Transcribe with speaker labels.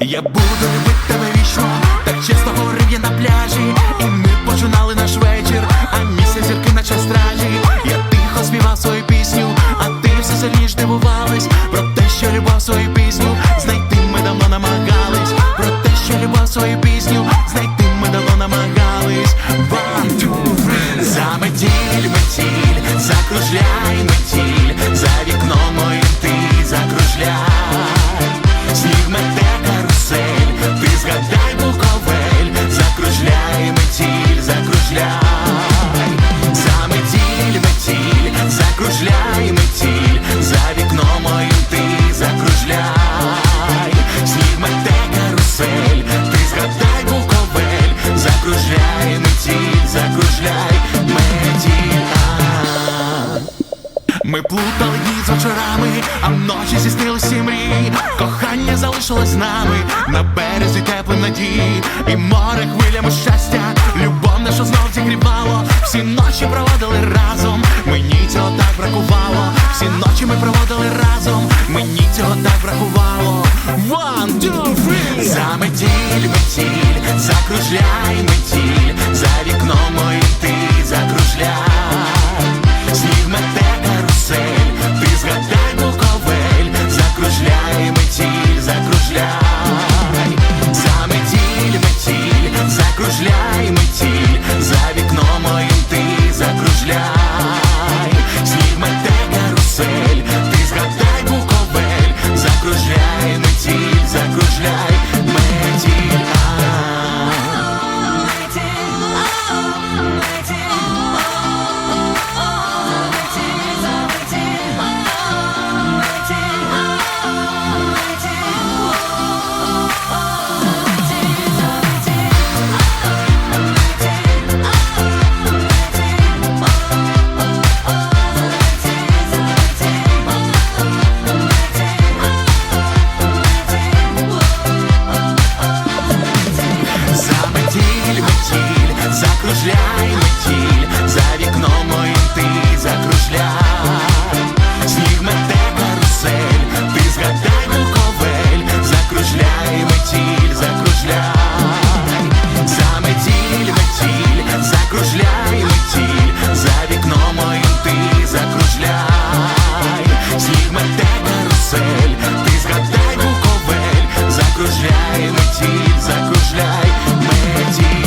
Speaker 1: Я буду любити тебе вічно, так чесно говорив я на пляжі. І ми починали наш вечір, а місяць зірки наче стражі. Я тихо співав свою пісню, а ти все сильніш дивувалась про те, що любов свою пісню знайти ми давно намагались. Про те, що любов свою пісню закружляй метіль, за вікном моїм ти закружляй, сніг мете карусель, ти згадай буковель, закружляй метіль, закружляй метіль. Ми плутали дні з вечорами, а вночі зіснилися мрії. Кохання залишилось з нами. На березі теплої надії, і море хвилями щастя, проводили разом. Мені цього так бракувало. One, two, three За метіль, метіль, метіль, згадай